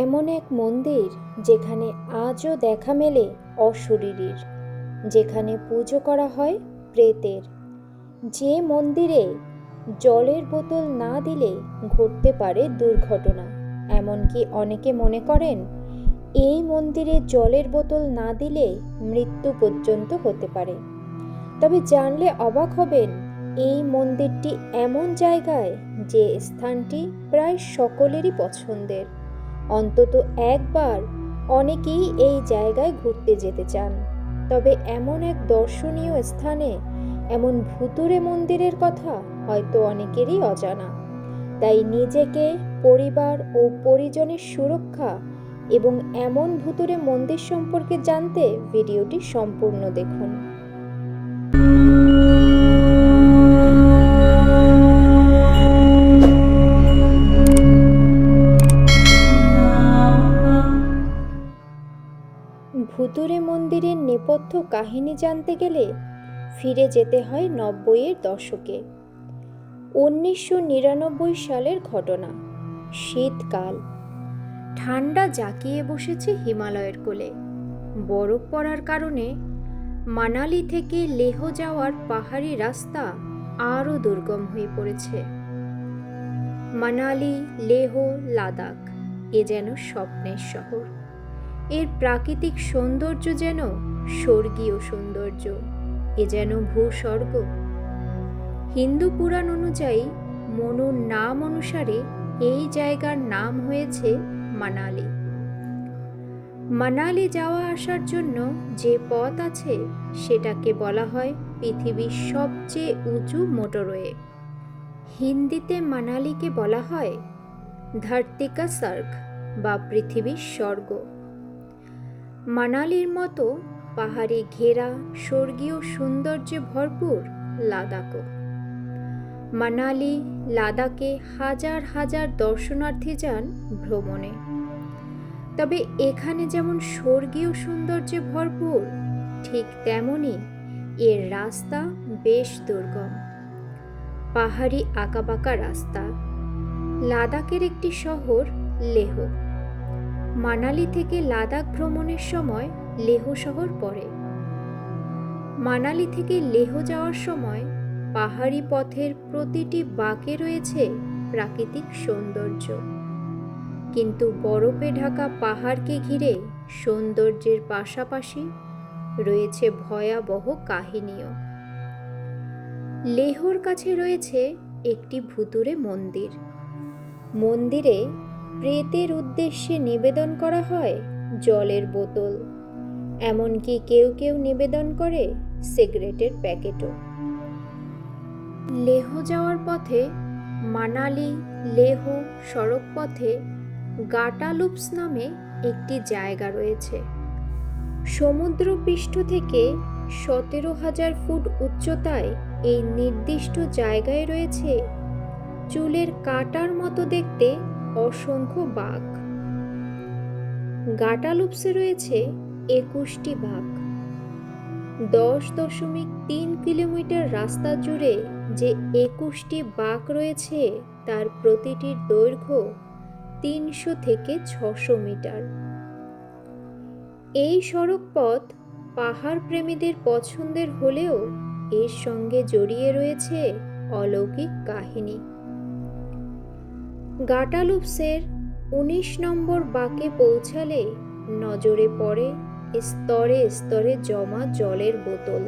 এমন এক মন্দির যেখানে আজও দেখা মেলে অশরীরীর, যেখানে পুজো করা হয় প্রেতের। যে মন্দিরে জলের বোতল না দিলে ঘটতে পারে দুর্ঘটনা, এমনকি অনেকে মনে করেন, এই মন্দিরে জলের বোতল না দিলে মৃত্যু পর্যন্ত হতে পারে। তবে জানলে অবাক হবেন, এই মন্দিরটি এমন জায়গায় যে স্থানটি প্রায় সকলেরই পছন্দের। অন্তত একবার অনেকেই এই জায়গায় ঘুরতে যেতে চান। তবে এমন এক দর্শনীয় স্থানে এমন ভুতুরে মন্দিরের কথা হয়তো অনেকেরই অজানা। তাই নিজেকে, পরিবার ও পরিজনের সুরক্ষা এবং এমন ভুতুরে মন্দির সম্পর্কে জানতে ভিডিওটি সম্পূর্ণ দেখুন। ভুতুরে মন্দিরের নেপথ্য কাহিনী জানতে গেলে ফিরে যেতে হয় নব্বইয়ের দশকে। উনিশশো নিরানব্বই সালের ঘটনা, শীতকাল। ঠান্ডা জাঁকিয়ে বসেছে হিমালয়ের কোলে। বরফ পড়ার কারণে মানালি থেকে লেহ যাওয়ার পাহাড়ি রাস্তা আরও দুর্গম হয়ে পড়েছে। মানালি, লেহ, লাদাখ, এ যেন স্বপ্নের শহর। এর প্রাকৃতিক সৌন্দর্য যেন স্বর্গীয় সৌন্দর্য, এ যেন ভূস্বর্গ। হিন্দু পুরাণ অনুযায়ী মনুর নাম অনুসারে এই জায়গার নাম হয়েছে মানালি। মানালি যাওয়া আসার জন্য যে পথ আছে সেটাকে বলা হয় পৃথিবীর সবচেয়ে উঁচু মোটরওয়ে। হিন্দিতে মানালিকে বলা হয় ধার্তিকা স্বর্গ বা পৃথিবীর স্বর্গ। মানালির মতো পাহাড়ে ঘেরা স্বর্গীয় সৌন্দর্যে ভরপুর লাদাখও। মানালি লাদাখে হাজার হাজার দর্শনার্থী যান ভ্রমণে। তবে এখানে যেমন স্বর্গীয় সৌন্দর্যে ভরপুর, ঠিক তেমনই এর রাস্তা বেশ দুর্গম। পাহাড়ি আঁকাবাঁকা রাস্তা, লাদাখের একটি শহর লেহ। মানালি থেকে লাদাখ ভ্রমণের সময় লেহ শহর পড়ে। মানালি থেকে লেহ যাওয়ার সময় পাহাড়ি পথের প্রতিটি বাঁকে রয়েছে প্রাকৃতিক সৌন্দর্য। কিন্তু বরফে ঢাকা পাহাড়কে ঘিরে সৌন্দর্যের পাশাপাশি রয়েছে ভয়াবহ কাহিনীও। লেহর কাছে রয়েছে একটি ভুতুরে মন্দির। মন্দিরে প্রেতের উদ্দেশ্যে নিবেদন করা হয় জলের বোতল। এমনকি কেউ কেউ নিবেদন করে সিগারেটের প্যাকেটও। লেহ যাওয়ার পথে মানালি লেহ সড়ক পথে গাটালুপস নামে একটি জায়গা রয়েছে। সমুদ্রপৃষ্ঠ থেকে সতেরো হাজার ফুট উচ্চতায় এই নির্দিষ্ট জায়গায় রয়েছে চুলের কাটার মতো দেখতে অসংখ্য বাঘ। গাটালুপসে রয়েছে একুশটি বাঘ। দশ দশমিক তিন কিলোমিটার রাস্তা জুড়ে যে একুশটি বাঘ রয়েছে, তার প্রতিটির দৈর্ঘ্য তিনশো থেকে ছশো মিটার। এই সড়ক পথ পাহাড় প্রেমীদের পছন্দের হলেও এর সঙ্গে জড়িয়ে রয়েছে অলৌকিক কাহিনী। গাটালুপসের উনিশ নম্বর বাঁকে পৌঁছালে নজরে পড়ে স্তরে স্তরে জমা জলের বোতল।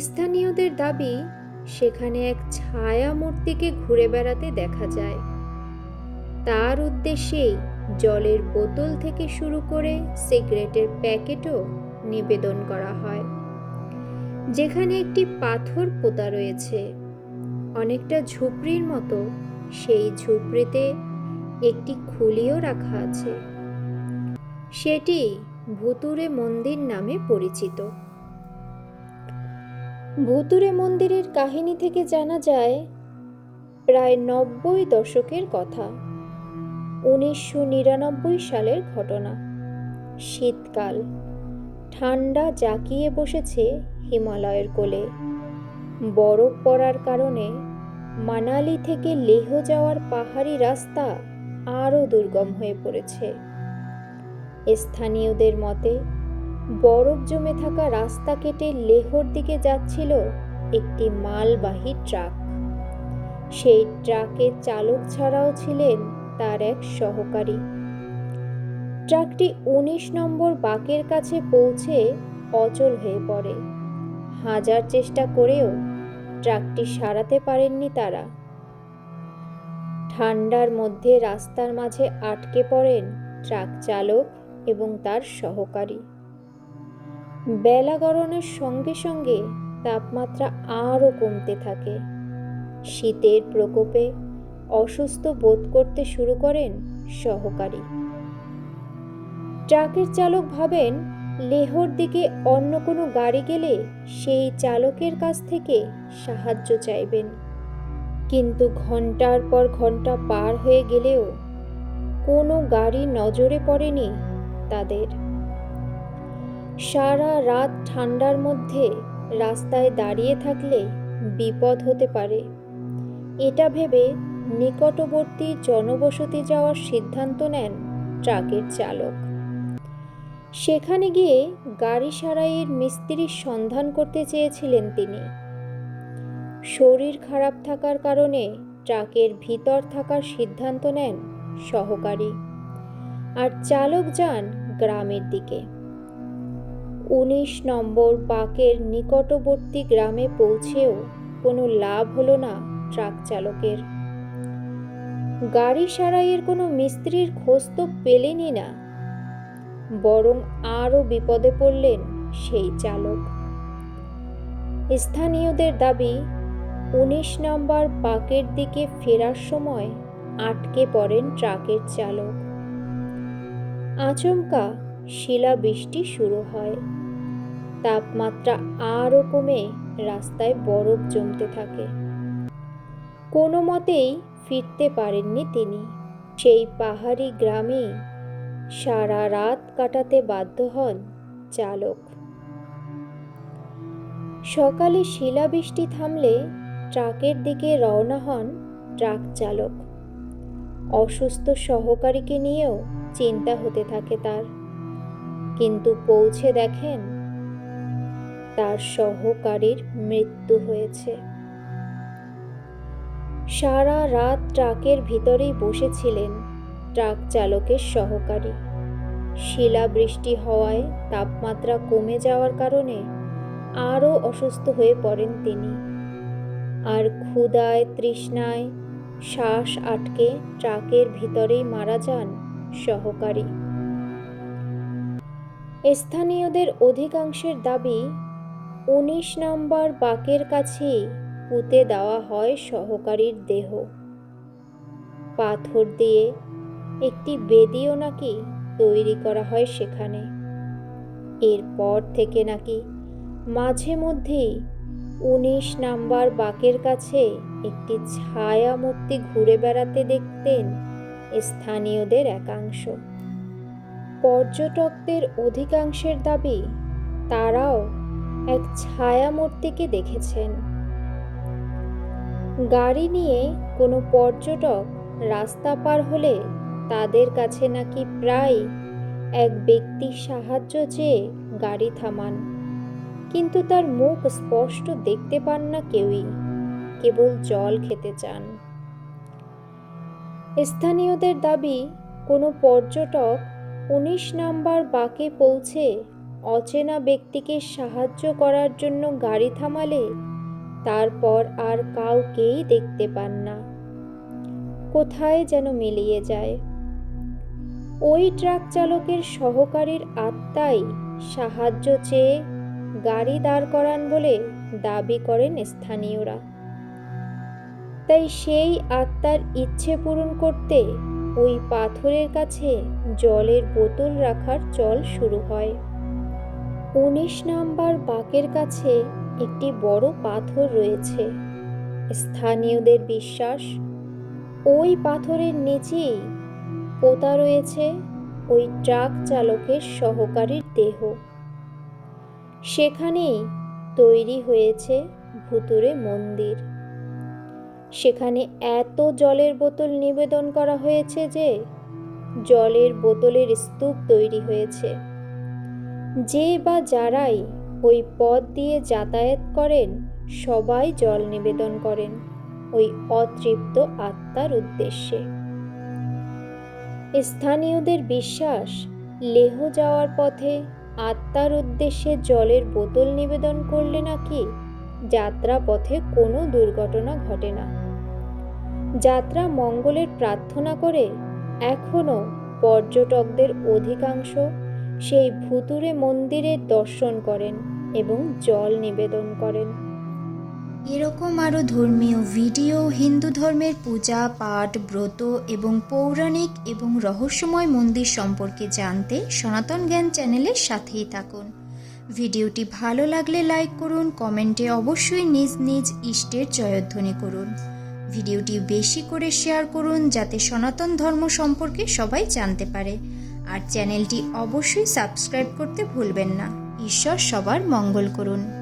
স্থানীয়দের দাবি, সেখানে এক ছায়া মূর্তিকে ঘুরে বেড়াতে দেখা যায়। তার উদ্দেশ্যেই জলের বোতল থেকে শুরু করে সিগারেটের প্যাকেটও নিবেদন করা হয়। যেখানে একটি পাথর পোতা রয়েছে। অনেকটা ঝুপড়ির মতো সেই ঝুপড়িতে একটি খুলিও রাখা আছে। সেটি ভুতুরে মন্দির নামে পরিচিত। ভুতুরে মন্দিরের কাহিনী থেকে জানা যায়, প্রায় নব্বই দশকের কথা। উনিশশো নিরানব্বই সালের ঘটনা। শীতকাল। ঠান্ডা জাঁকিয়ে বসেছে হিমালয়ের কোলে। বরফ পড়ার কারণে মানালি থেকে লেহ যাওয়ার পাহাড়ি রাস্তা আরও দুর্গম হয়ে পড়েছে। স্থানীয়দের মতে, বরফ জমে থাকা রাস্তা কেটে লেহর দিকে যাচ্ছিল একটি মালবাহী ট্রাক। সেই ট্রাকের চালক ছাড়াও ছিলেন তার এক সহকারী। ট্রাকটি উনিশ নম্বর বাকের কাছে পৌঁছে অচল হয়ে পড়ে। হাজার চেষ্টা করেও ট্রাকটি সারাতে পারেননি তারা। ঠান্ডার মধ্যে রাস্তার মাঝে আটকে পড়েন ট্রাক চালক এবং তার সহকারী। বেলা গড়নের সঙ্গে সঙ্গে তাপমাত্রা আরও কমতে থাকে। শীতের প্রকোপে অসুস্থ বোধ করতে শুরু করেন সহকারী। ট্রাকের চালক ভাবেন লেহর দিকে অন্য কোনো গাড়ি গেলে সেই চালকের কাছ থেকে সাহায্য চাইবেন। কিন্তু ঘণ্টার পর ঘণ্টা পার হয়ে গেলেও কোনো গাড়ি নজরে পড়েনি তাদের। সারা রাত ঠান্ডার মধ্যে রাস্তায় দাঁড়িয়ে থাকলে বিপদ হতে পারে। এটা ভেবে নিকটবর্তী জনবসতি যাওয়ার সিদ্ধান্ত নেন ট্রাকের চালক। সেখানে গিয়ে গাড়ি সারাইয়ের মিস্ত্রির সন্ধান করতে চেয়েছিলেন তিনি। শরীর খারাপ থাকার কারণে ট্রাকের ভিতর থাকার সিদ্ধান্ত নেন সহকারী। আর চালক যান গ্রামের দিকে। উনিশ নম্বর পাকের নিকটবর্তী গ্রামে পৌঁছেও কোনো লাভ হলো না ট্রাক চালকের। গাড়ি সারাইয়ের কোনো মিস্ত্রির খোঁজ তো পেলেনই না। বরং আরও বিপদে পড়লেন সেই চালক। স্থানীয়দের দাবি, উনিশ নম্বর বাকের দিকে ফেরার সময় আটকে পড়েন ট্রাকের চালক। আচমকা শিলাবৃষ্টি শুরু হয়। তাপমাত্রা আরও কমে রাস্তায় বরফ জমতে থাকে। কোনো মতেই ফিরতে পারেননি তিনি। সেই পাহাড়ি গ্রামেই সারা রাত কাটাতে বাধ্য হন চালক। সকালে শিলাবৃষ্টি থামলে ট্রাকের দিকে রওনা হন ট্রাক চালক। অসুস্থ সহকারীকে নিয়েও চিন্তা হতে থাকে তার। কিন্তু পৌঁছে দেখেন তার সহকারীর মৃত্যু হয়েছে। সারা রাত ট্রাকের ভিতরেই বসেছিলেন ট্রাক চালকের সহকারী। শিলাবৃষ্টি হওয়ায় তাপমাত্রা কমে যাওয়ার কারণে আরও অসুস্থ হয়ে পড়েন তিনি। আর ক্ষুদায় তৃষ্ণায় শ্বাস আটকে ট্রাকের ভিতরেই মারা যান সহকারী। স্থানীয়দের অধিকাংশের দাবি, উনিশ নম্বর বাকের কাছেই পুঁতে দেওয়া হয় সহকারীর দেহ। পাথর দিয়ে একটি বেদিও নাকি তৈরি করা হয় সেখানে। এরপর থেকে নাকি মাঝে মধ্যেই উনিশ নাম্বার বাকের কাছে একটি ছায়া মূর্তি ঘুরে বেড়াতে দেখতেন স্থানীয়দের একাংশ। পর্যটকদের অধিকাংশের দাবি, তারাও এক ছায়া মূর্তিকে দেখেছেন। গাড়ি নিয়ে কোনো পর্যটক রাস্তা পার হলে তাদের কাছে নাকি প্রায় এক ব্যক্তি সাহায্য চেয়ে গাড়ি থামান। কিন্তু তার মুখ স্পষ্ট দেখতে পান না কেউই, কেবল জল খেতে চান। স্থানীয়দের দাবি, কোনো পর্যটক উনিশ নাম্বার বাকে পৌঁছে অচেনা ব্যক্তিকে সাহায্য করার জন্য গাড়ি থামালে তারপর আর কাউকেই দেখতে পান না। কোথায় যেন মিলিয়ে যায়। ওই ট্রাক চালকের সহকারীর আত্মাই সাহায্য চেয়ে গাড়ি দাঁড় করান বলে দাবি করেন স্থানীয়রা। তাই সেই আত্মার ইচ্ছে পূরণ করতে ওই পাথরের কাছে জলের বোতল রাখার চল শুরু হয়। উনিশ নাম্বার বাকের কাছে একটি বড় পাথর রয়েছে। স্থানীয়দের বিশ্বাস, ওই পাথরের নিচেই পোতা রয়েছে ওই ট্রাক চালকের সহকারীর দেহ। সেখানেই তৈরি হয়েছে ভুতুরে মন্দির। সেখানে এত জলের বোতল নিবেদন করা হয়েছে যে জলের বোতলের স্তূপ তৈরি হয়েছে। যে বা যারাই ওই পথ দিয়ে যাতায়াত করেন, সবাই জল নিবেদন করেন ওই অতৃপ্ত আত্মার উদ্দেশ্যে। স্থানীয়দের বিশ্বাস, লেহ যাওয়ার পথে আত্মার উদ্দেশ্যে জলের বোতল নিবেদন করলে নাকি যাত্রা পথে কোনো দুর্ঘটনা ঘটে না। যাত্রা মঙ্গলের প্রার্থনা করে এখনও পর্যটকদের অধিকাংশ সেই ভুতুরে মন্দিরের দর্শন করেন এবং জল নিবেদন করেন। এরকম আরও ধর্মীয় ভিডিও, হিন্দু ধর্মের পূজা, পাঠ, ব্রত এবং পৌরাণিক এবং রহস্যময় মন্দির সম্পর্কে জানতে সনাতন জ্ঞান চ্যানেলের সাথেই থাকুন। ভিডিওটি ভালো লাগলে লাইক করুন, কমেন্টে অবশ্যই নিজ নিজ ইষ্টের জয়ধ্বনি করুন। ভিডিওটি বেশি করে শেয়ার করুন যাতে সনাতন ধর্ম সম্পর্কে সবাই জানতে পারে। আর চ্যানেলটি অবশ্যই সাবস্ক্রাইব করতে ভুলবেন না। ঈশ্বর সবার মঙ্গল করুন।